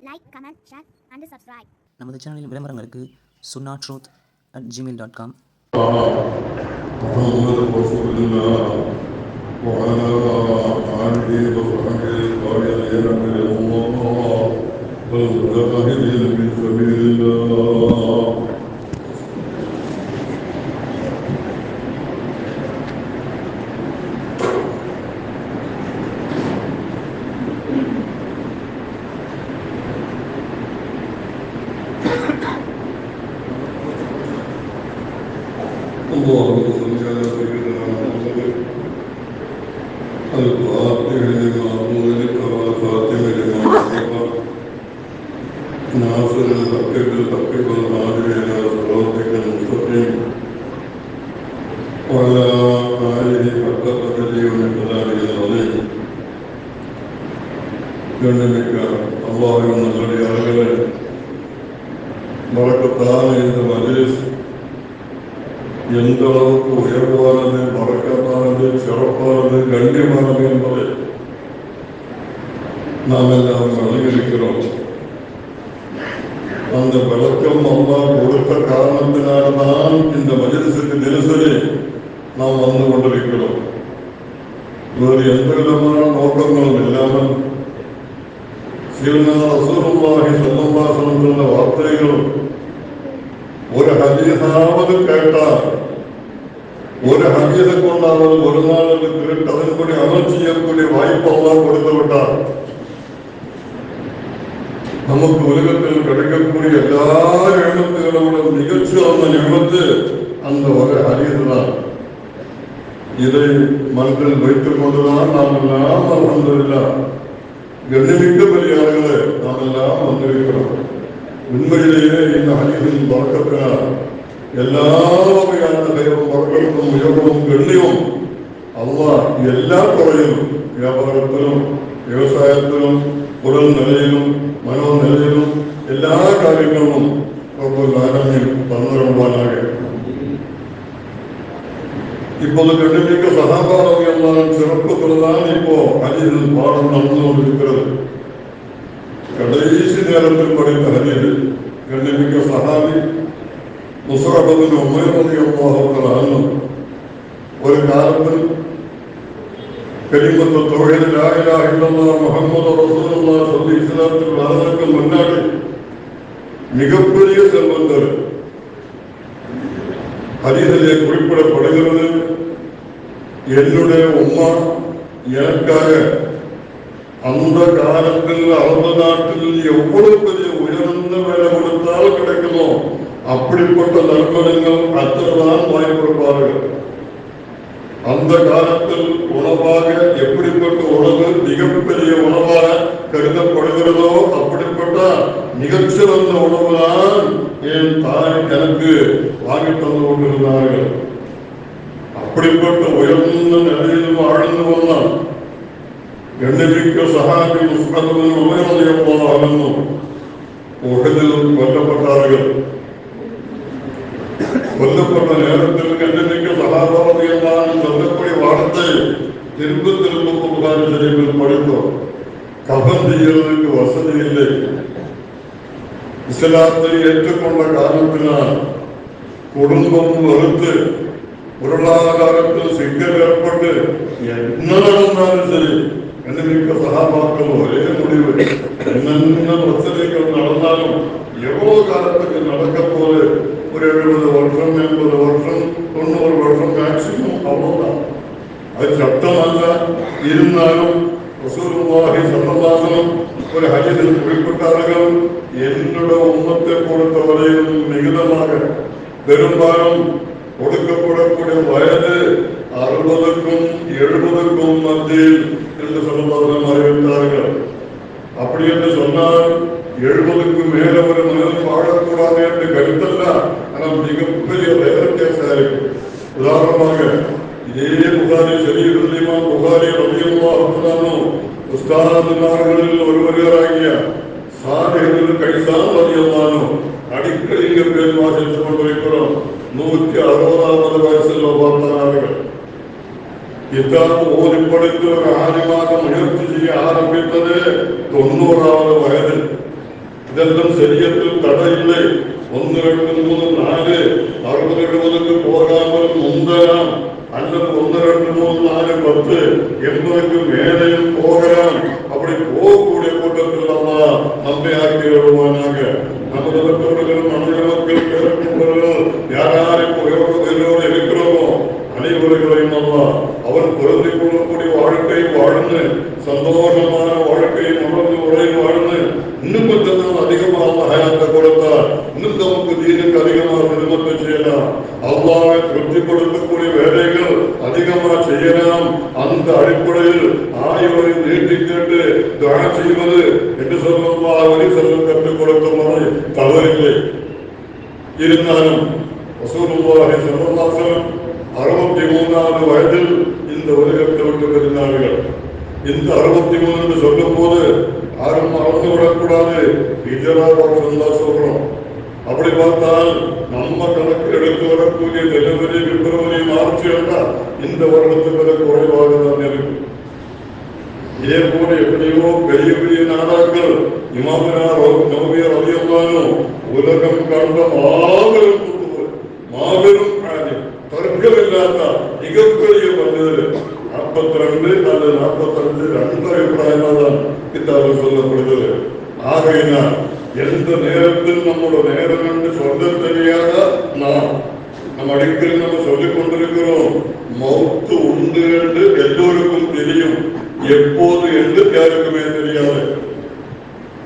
like, comment, share, and subscribe. நமது சேனலில் விளம்பரங்களுக்கு sunnah truth at Gmail dot com محمد رسول الله وعلى அந்த விளக்கம் அம்மா கொடுத்த காரணத்தினால்தான் இந்த மஜலிசுக்கு தினசரி நாம் வந்து கொண்டிருக்கிறோம் வேறு எந்த விதமான நோக்கங்களும் இல்லாமல் சீலனா ரசூலுல்லாஹி ஸல்லல்லாஹு அலைஹி வஸல்லம் சொன்ன வார்த்தைகள் ஒரு ஹதீஸாவது கேட்டால் ஒரு ஹதீஸை கொண்டாவது ஒரு நாள் அது கேட்டு அதன்படி அமல் செய்யக்கூடிய வாய்ப்பெல்லாம் கொடுத்து விட்டார் நமக்கு உலகத்தில் கிடைக்கக்கூடிய எல்லா நியமத்துகளோட மிகச்சிறந்த நியமத்து அந்த ஒரு ஹதீஸ் தான் இதை மனதில் வைத்துக் கொண்டுதான் நாம் எல்லாம் அல்ஹம்துலில்லாஹ் கண்ணிமிக்க பெரியார்களே நாம் எல்லாம் வந்திருக்கிறோம். உண்மையிலேயே இந்த ஹதீஸின் பழக்கத்தினால் எல்லா வகையான தெய்வம் பழக்கத்தும் உயர்வும் கண்ணியமும் அவ்வா எல்லா துறையிலும் வியாபாரத்திலும் விவசாயத்திலும் உடல் நிலையிலும் മനോനിലയിലും എല്ലാ കാര്യങ്ങളും ആരാമിൽ പറഞ്ഞുകൊള്ളാനാകെ ഇപ്പോൾ കണ്ടിലേക്ക് സഹാപാറിയെല്ലാം ചെറുപ്പത്തിലാണ് ഇപ്പോ അലിയിൽ പാഠം നടന്നുകൊണ്ടിരിക്കുന്നത്. കടൈശി നേരത്തിൽ പറയുന്ന ഹരിയിൽ കണ്ടിമിക്ക സഹാബി മുസ്രഹബിന് ഉമേറിയുള്ള ഒരു കാലത്തിൽ முசரபதின் உமைரதி அல்லாஹ் ஒரு கலிமத்து தொழில் லாயிலா இல்லல்லா முகமது ரசூலுல்லா சொல்லி இஸ்லாத்தில் வரதற்கு முன்னாடி மிகப்பெரிய செல்வந்தர் ஹதீஸிலே குறிப்பிடப்படுகிறது என்னுடைய உம்மா எனக்காக அந்த காலத்தில் அந்த நாட்டில் எவ்வளவு பெரிய உயர்ந்த வேலை கொடுத்தால் கிடைக்குமோ அப்படிப்பட்ட நற்கொடைகள் அத்தனைதான் வாய்ப்பு கொடுப்பார்கள். அந்த காலத்தில் உணவாக எப்படிப்பட்ட உணவு மிகப்பெரிய உணவாக கருதப்படுகிறதோ அப்படிப்பட்ட மிகச்சிறந்த உணவுதான் என் தாய் எனக்கு வாங்கி தந்து கொண்டிருந்தார்கள். அப்படிப்பட்ட உயர்ந்த நிலையில் வாழ்ந்து வந்தான் எண்ணமிக்க சகாபி போல உபயோகமாகும் உடலில் கொல்லப்பட்டார்கள் கொல்லப்பட்ட நேரத்தில் எண்ணமிக்க சகாபாவதியெல்லாம் சொல்லக்கூடிய வார்த்தை திரும்ப திரும்ப புகாரி ஷரீஃபில் படித்தோம் கபன் செய்யறதுக்கு வசதி இல்லை இஸ்லாத்தை ஏற்றுக்கொண்ட காரணத்தினால் குடும்பம் வறுத்து பொருளாதாரத்தில் சிக்கல் ஏற்பட்டு என்ன நடந்தாலும் சரி என்னமிக்க சகாபாக்கள் ஒரே முடிவு என்னென்ன பிரச்சனைகள் நடந்தாலும் எவ்வளவு காலத்துக்கு நடக்க போது ஒரு எழுபது வருஷம் எண்பது வருஷம் தொண்ணூறு வருஷம் மேக்சிமம் அவ்வளோதான் அது சட்டம் அல்ல இருந்தாலும் ரசூலுல்லாஹி ஸல்லல்லாஹு ஒரு ஹஜ்ஜில் குறிப்பிட்டார்கள் என்னோட உம்மத்தை பொறுத்தவரையில் மிகுதமாக பெரும்பாலும் கொடுக்கப்படக்கூடிய வயது அறுபதுக்கும் எழுபதுக்கும் மத்தியில் என்று சொல்லப்படுவதும் அறிவித்தார்கள். அப்படி என்று சொன்னால் எழுபதுக்கு மேல ஒரு மனிதன் வாழக்கூடாது என்று கருத்தல்ல. ஆனால் மிகப்பெரிய ரயர் கேஸாக இருக்கு உதாரணமாக இதே புகாரி சரீரத்திலேயுமா புகாரி ரவியல்லாஹுத்தானும் உஸ்தாதினார்களில் ஒருவராகிய சாதிகளில் கைதான் ரவியல்லானும் அடிக்கடி இங்கே பெருமா சென்று கொண்டிருக்கிறோம். நூற்றி அறுபதாவது வயசில் பார்த்தார்கள் இத்தாலும் ஓதி படித்து ஒரு ஆணிமாக முயற்சி செய்ய ஆரம்பித்தது தொண்ணூறாவது வயது. இதெல்லாம் சரியத்தில் தடை இல்லை ഒന്ന് രണ്ട് മൂന്ന് നാല് അറുപത്തേഴ് മുതൽ പോകാമൽ മുന്തരാം அல்லது ஒன்று ரெண்டு மூணு நாலு பத்து எண்பதுக்கு மேலையும் போகிறான் அப்படி போகக்கூடிய கூட்டத்தில் அல்லா நம்மை ஆக்கி வருவானாக நமது பக்தர்களும் அனைத்து மக்கள் கேட்கின்றவர்கள் யார் யார் இப்போ உயர்வுகளோடு இருக்கிறோமோ அனைவர்களையும் அல்லா அவர் பொருந்திக் கொள்ளக்கூடிய வாழ்க்கை வாழ்ந்து சந்தோஷம் അതിന്റെ അടിപ്പടയിൽ ആയവരെ നീട്ടിക്കേട്ട് ദാനം ചെയ്യുന്നത് എന്റെ സ്വന്തം ഒരു സ്വന്തം കെട്ടിക്കൊടുക്കും പറഞ്ഞ് ഇരുന്നാലും நோவியர் அதிகமானும் உலகம் கண்ட மாபெரும் மாபெரும் ஆணி தர்க்கமில்லாத மிகப்பெரிய பண்டிதர் நாற்பத்தி ரெண்டு அல்லது நாற்பத்தி ரெண்டு ரெண்டு அபிப்பிராயமாக தான் கிதாபில் சொல்லப்படுகிறது ஆகையினால் எந்த நேரத்தில் நம்மளோட நேரம் என்று சொல்ல தெரியாத நாம் நம்ம அடிக்கடி நம்ம சொல்லிக் கொண்டிருக்கிறோம் மௌத்து உண்டு என்று எல்லோருக்கும் தெரியும் எப்போது என்று யாருக்குமே தெரியாது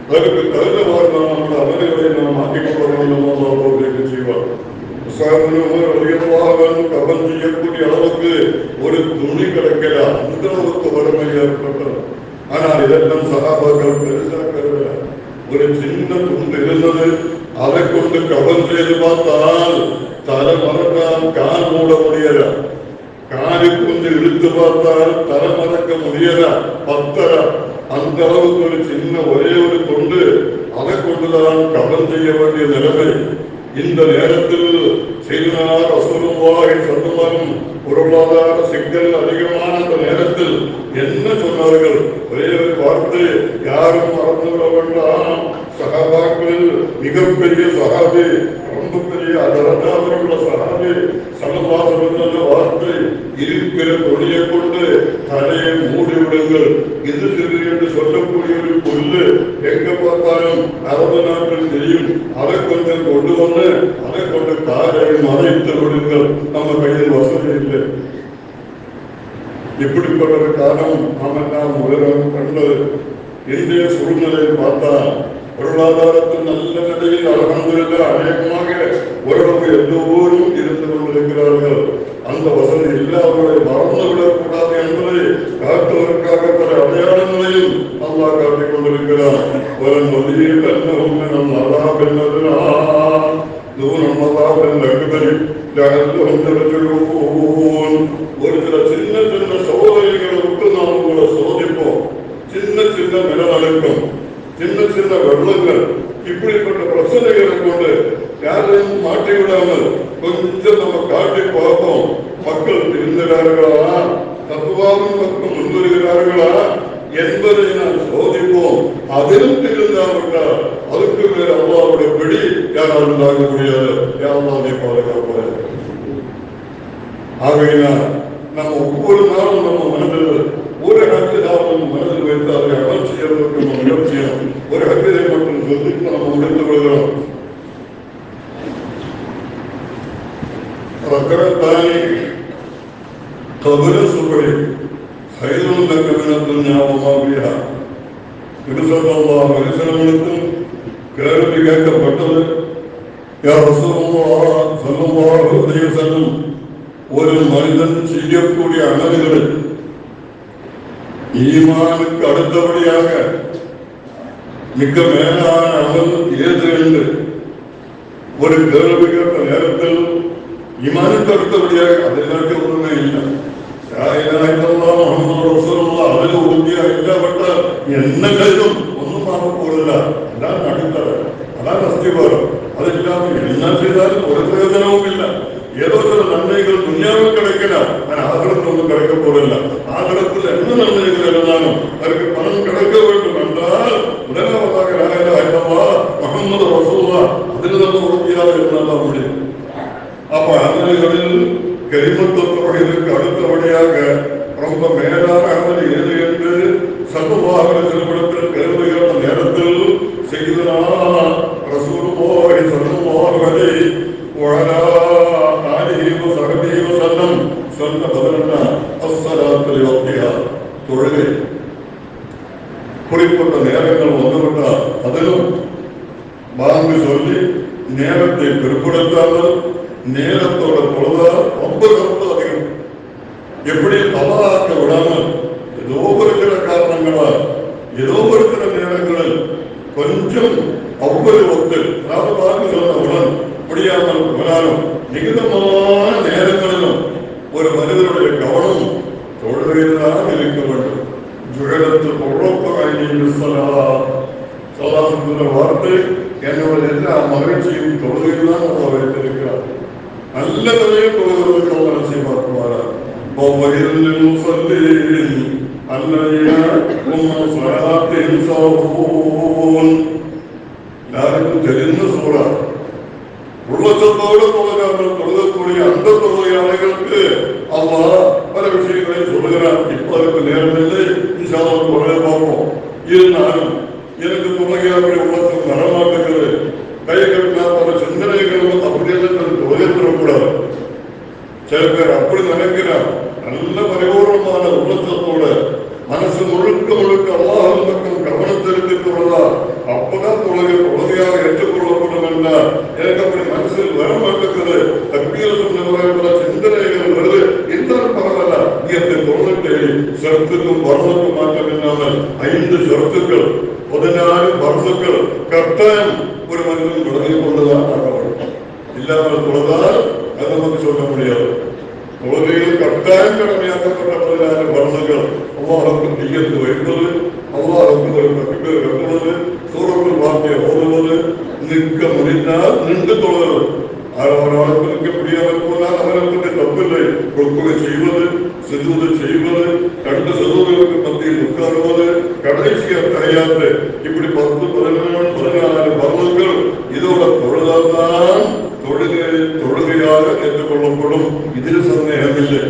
அதற்கு தகுந்தவாறு நாம் நம்முடைய அவர்களை நாம் மாற்றிக்கொள்ள வேண்டும் என்று செய்வார் கவனம் செய்யக்கூடிய அளவுக்கு ஒரு துணி கிடைக்கல. அந்த அளவுக்கு வறுமை ஏற்பட்டது. ஆனால் இதெல்லாம் சகாபாக்கள் பெருசாக ஒரு சின்ன துண்டு இருந்தது. அதை கொண்டு கவல் செய்து பார்த்தால் தலை மறக்கால் கால் மூட முடியல. காலை கொண்டு இழுத்து பார்த்தால் தலை மறக்க முடியல. பத்தர அந்த அளவுக்கு ஒரு சின்ன ஒரே ஒரு கொண்டு அதை கொண்டுதான் கவனம் செய்ய வேண்டிய நிலைமை. இந்த நேரத்தில் செய்தினார் அசுரவாகி சந்தமாகும் பொருளாதார சிக்கல் அதிகமான அந்த நேரத்தில் என்ன சொன்னார்கள்? ஒரே ஒரு வார்த்தை யாரும் மறந்துவிட வேண்டாம். சகாபாக்களில் மிகப்பெரிய சகாபி ரொம்ப பெரிய அதரதாபுரமுள்ள சகாபி. சமபாசம் வார்த்தை இருக்கிற தொழிலை கொண்டு தலையை மூடி விடுங்கள் இது சிறு சொல்லக்கூடிய ஒரு பொருள் எங்க பார்த்தாலும் அரபு நாட்டில் தெரியும். அதை கொஞ்சம் கொண்டு வந்து அதை கொண்டு காரை மறைத்து கொடுங்கள். நம்ம கையில் வசதி இல்லை. இப்படிப்பட்ட ஒரு காலம் நாம் உலகம் கண்டது. இந்திய சூழ்நிலையை பார்த்தா பொருளாதாரத்தில் நல்ல நிலையில் அலமதுல்ல அநேகமாக ஓரளவு எல்லோரும் இருந்து கொண்டிருக்கிறார்கள். அந்த வசதி இல்லாதவர்களை மறந்து விடக்கூடாது என்பதை காட்டுவதற்காக பல அடையாளம் നിലയിൽ അള്ളാഹ് കാട്ടിക്കൊണ്ടിരിക്കുക വലം വലിയ കന്നവും നന്നാ പിന്നതിനാ ദൂരം നന്നാ പിന്നകതരി ലഹല്ലവും നിറച്ചിടും அதுக்கு மேல அம்மாவுடைய படி யாராலும் தாங்க முடியாது. யாரும் பாதுகாப்பாரு ஆகையினால் நம்ம ஒவ்வொரு நாளும் நம்ம மனதில் ஒரு அக்கதாவும் மனதில் வைத்து அதை அமல் செய்வதற்கு நம்ம முயற்சியும் ஒரு அக்கதை மட்டும் சொல்லி நம்ம முடிந்து கொள்கிறோம் ரக்கரத்தானி கபர சுபடி ஐதும் லக்கமினத்தின் ஞாபகமாக இருசல்லாஹ் இருசலமினத்தின் കേൾവി കേൾക്കപ്പെട്ടത് ദിവസം ഒരു മനുഷ്യൻ ചെയ്യக்கூடிய അമലുകളിൽ ஈமானுக்கு அடுத்தபடியாக மிக மேலான அமல் ஏது என்று ஒரு கேள்வி கேட்ட நேரத்தில் ஈமானுக்கு அடுத்தபடியாக அதற்கு ஒன்றுமே இல்லை അതിൽ ഉറുതിയായിട്ടപ്പെട്ട എന്നെങ്കിലും ഒന്നും മാറക്കൂടില്ല ஒன்றும் பார்க்க அதான் அடித்தர அதான் அஸ்திவாரம். அது இல்லாமல் எல்லாம் செய்தாலும் ஒரு பிரயோஜனமும் இல்லை. ஏதோ சில நன்மைகள் துன்யாவில் கிடைக்கலாம். ஆனா ஆகலத்தில் ஒன்றும் கிடைக்க போறதில்ல. ஆகலத்தில் என்ன நன்மைகள் இருந்தாலும் அதற்கு பணம் கிடைக்க வேண்டும் என்றால் முதலாவதாக எப்படி தவறாக்க விடாமல் ஏதோ இருக்கிற காரணங்களால் ஏதோ இருக்கிற நேரங்களில் கொஞ்சம் அவ்வளவு ஒத்து அதாவது சொன்னவுடன் முடியாமல் போனாலும் மிகுதமான நேரங்களிலும் ஒரு மனிதனுடைய கவனம் தொழுகையில்தான் இருக்க வேண்டும். ஜுகலத்தில் பொருளப்ப சொல்லாசுங்கிற வார்த்தை என்னுடைய எல்லா மகிழ்ச்சியும் தொழுகையில்தான் தான் வைத்திருக்கிறார். நல்ல விலையை தொழுகிறதுக்கு وويل للمصلين الذين هم عن صلاتهم ساهون எல்லாருக்கும் தெரிந்த சூழல் உள்ளத்தோடு தொழுகாமல் தொழுகக்கூடிய அந்த தொழுகையாளர்களுக்கு அம்மா பல விஷயங்களை சொல்லுகிறார் இப்ப அதுக்கு நேரம் இல்லை இன்ஷால்லாம் தொழுகை பார்ப்போம் இருந்தாலும் எனக்கு தொழுகை அப்படி உள்ளத்தில் வரமாட்டேங்குது கை கட்டினா பல சிந்தனைகளும் அப்படியெல்லாம் தன் தொழுகை தரக்கூடாது சில பேர் அப்படி நினைக்கிறார் நல்ல பரிபூர்ணமான உள்ளத்தோட மனசு முழுக்க முழுக்க அல்லாஹ் பக்கம் கவனம் செலுத்திக் கொள்ளதா அப்பதான் தொழுகை தொழுகையாக ஏற்றுக்கொள்ளப்படும் என்றார் எனக்கு அப்படி மனசில் வர மாட்டேங்குது தப்பியல் சொன்ன சிந்தனைகள் வருது. இருந்தாலும் பரவாயில்ல இயற்கை தொழுகை சொத்துக்கும் வரலுக்கும் மாற்றம் இல்லாமல் ஐந்து சொத்துக்கள் பதினாறு வருஷங்கள் கட்டாயம் இதோட தொழுதால்தான் தொழுகை தொழுகையாக ஏற்றுக்கொள்ளப்படும் இதில் சந்தேகமில்லை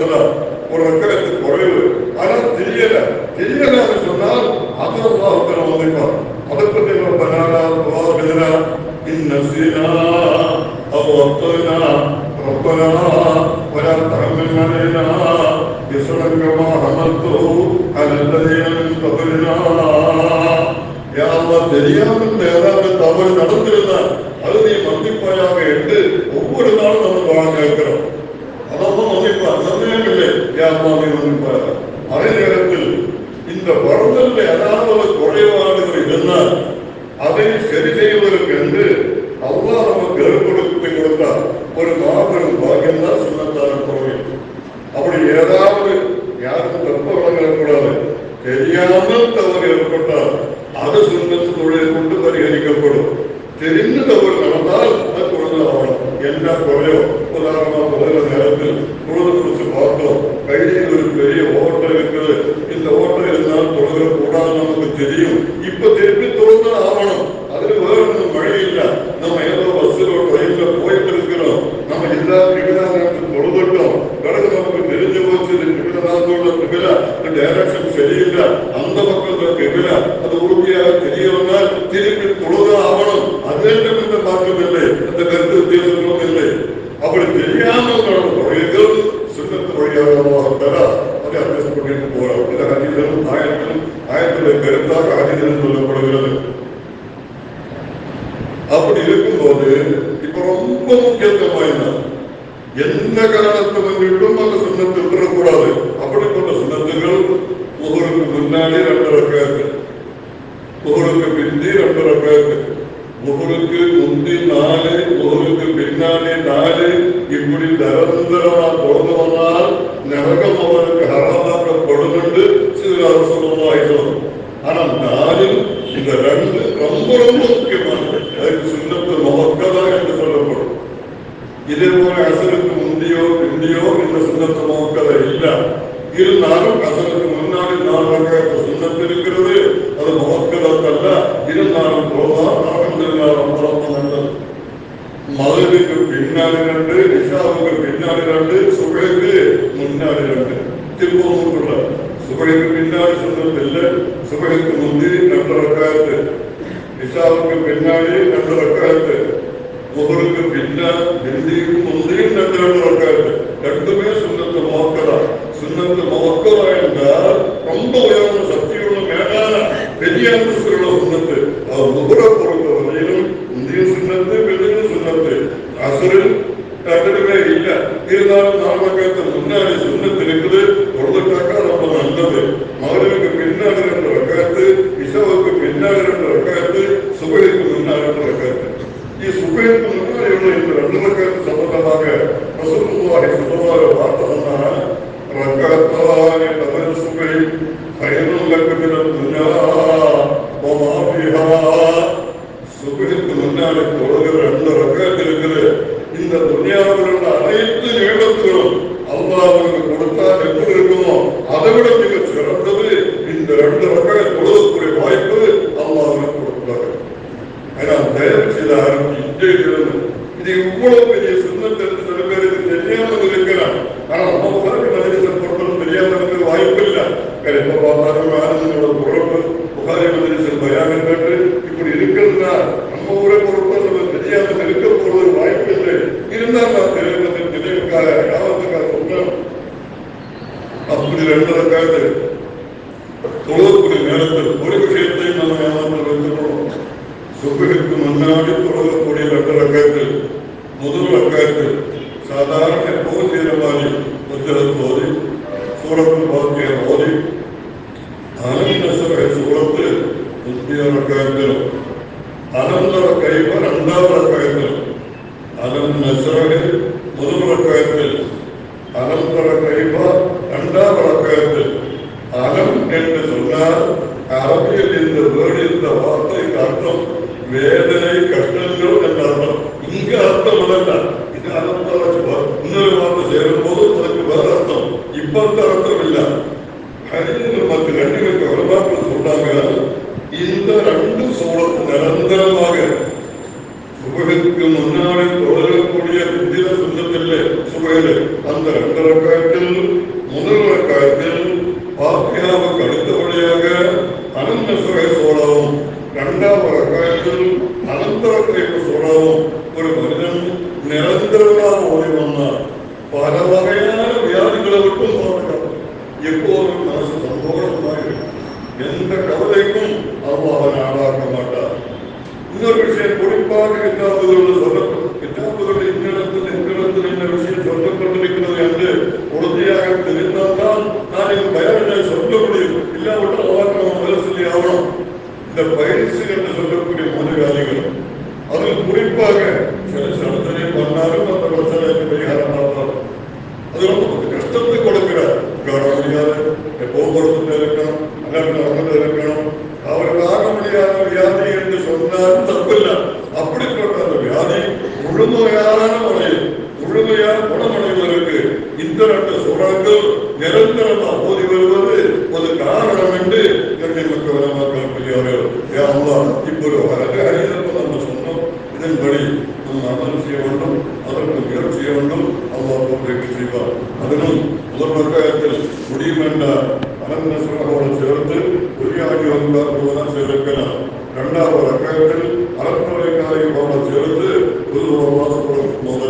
இடத்துல ஒரு ரக்காயத்து குறைவு. ஆனால் தெரியல. தெரியல சொன்னால் அது வந்து பார்க்கணும் அதை சரி செய்வதற்கு என்று அவ்வா நமக்கு ஏற்படுத்தி கொடுத்தார். ஒரு மாபெரும் பாக்கியம் தான் சுண்ணத்தான பொருள் அப்படி ஏதாவது யாருக்கும் தப்ப வழங்கக்கூடாது. தெரியாமல் தவறு ஏற்பட்டால் அது சுண்ணத்து தொழிலை கொண்டு பரிகரிக்கப்படும் தெரிந்து ಶರೀರ ಅಂಧಮಕ್ಕಳ ಕೈಗಳ ಅದು ಉಡುಪಿಯ ಕಲಿಯುವ புகழுக்கு முன்னாடி ரெண்டு ரக்காத்து புகழுக்கு பிந்தி ரெண்டு ரக்காத்து முகருக்கு முந்தி நாலு முகருக்கு பின்னாடி நாலு இப்படி நிரந்தரமா தொடர்ந்து வந்தால் நரகம் அவருக்கு ஹராமாக்கப்படும் என்று சிறு சொல்லுவாய்கள் ஆனா நாலில் இந்த ரெண்டு ரொம்ப ரொம்ப சுகைக்கு முன்னாடி ரெண்டு திருப்பூருக்குள்ள சுகைக்கு பின்னாடி சொன்னது இல்லை சுகைக்கு முந்தி ரெண்டு ரக்காயத்து நிஷாவுக்கு பின்னாடி ரெண்டு ரக்காயத்து முகருக்கு பின்னா ஹிந்திக்கு முந்தியும் ரெண்டு ரெண்டு ரக்காயத்து ரெண்டுமே சுண்ணத்து மோக்கதா சுண்ணத்து மோக்கதா என்றால் ரொம்ப உயர்ந்த சக்தியுள்ள மேலான பெரிய அந்தஸ்துள்ள சுண்ணத்து அவர் முகரை முன்னாடி சுண்ணத்து வேற எப்ப பார்த்தாலும் ஆனந்தங்களோட உறவு புகாரி மனிதன் பயானம் கேட்டு இப்படி இருக்கிறதுனா நம்ம ஊரை பொருட்கள் நம்ம தெரியாமல் இருக்க போவது வாய்ப்பு இல்லை இருந்தால் நான் தெரிவிப்பது நினைவுக்காக யாவத்துக்காக சொன்னோம் அப்படி ரெண்டு அனந்தர கைவ ரெண்டாவது ரக்கத்தில் அலம் நசுரகு முதல் ரக்கத்தில் அனந்தர கைவ ரெண்டாவது ரக்கத்தில் அலம் என்று சொன்னால் அரபியில் இந்த வேர்டு இந்த வார்த்தைக்கு அர்த்தம் வேதனை கஷ்டங்கள் என்ற அர்த்தம். இங்க அர்த்தம் அல்ல இது அலம் அர்த்தம் இன்னொரு வார்த்தை சேரும் போது அதுக்கு வேற அர்த்தம். இப்ப அந்த அர்த்தம் இல்லை. ஹரிஜின் மற்ற ரெண்டு வரலாற்று சொல்றாங்க. ரெண்டு நிரந்தரமாக சுபகுக்கு முன்னாடி தொடரக்கூடிய புதிய சொந்தத்தில்லை சுபகது அந்த ரெண்டு ரக்காயத்தில் முதல் ரக்காயத்தில் பாத்தியாவுக்கு அடுத்தபடியாக அனந்த சுகை சோழவும் இரண்டாவது ரக்காயத்தில் அனந்தர சோழவும் ஒரு மனிதன் நிரந்தரமாக ஓடி வந்தார் பல வகையான வியாதிகளை விட்டும் போகிறார் எப்போதும் மனசு சந்தோஷமாக இருக்கும். எந்த கவலைக்கும் அல்லாஹ் நாடாக்க மாட்டார் இன்னொரு விஷயம் குறிப்பாக கிட்டாபுகள் சொல்ல கிட்டாபுகள் இங்கிடத்தில் இங்கிடத்தில் இந்த விஷயம் சொல்லப்பட்டிருக்கிறது என்று உறுதியாக தெரிந்தால்தான் நான் இந்த பயனை சொல்ல முடியும் இல்லாவிட்டால் அவருக்கு நம்ம பதில் சொல்லி ஆகணும் இந்த பயிற்சி என்று சொல்லக்கூடிய மனகாலிகள் அதில் குறிப்பாக சில சடத்தனை பண்ணாலும் அந்த பிரச்சனைக்கு பரிகாரம் பார்த்தாலும் அது ரொம்ப கொஞ்சம் கஷ்டத்தை கொடுக்கிறார் காண முடியாது போக்குவரத்து இருக்கணும் அல்லது நடந்து இருக்கணும் அவருக்கு ஆக முடியாத வியாதி என்று சொன்னாலும் தப்பில்லை அப்படிப்பட்ட அந்த வியாதி முழுமையான முறையில் முழுமையான குணமடைவதற்கு இந்த ரெண்டு சுரங்கள் நிரந்தரமா ஓதி வருவது ஒரு காரணம் என்று என்னுடைய மக்கள் மக்கள் பெரியார்கள் இப்ப ஒரு வரக அறிவிப்பு நம்ம சொன்னோம் இதன்படி நாம் அமல் செய்ய வேண்டும் அதற்கு முயற்சி செய்ய வேண்டும் அல்லாஹ் தோல்விக்கு செய்வார் அதனும் முதல் வர்க்கத்தில் முடியும் என்ற அனந்த சுரகோடு சேர்த்து உரியாகி வந்தார் சேர்க்கலாம் இரண்டாவது வர்க்கத்தில் அறத்துறைக்காரியோடு சேர்த்து புதுவாசப்படும் முதலாம் அப்படி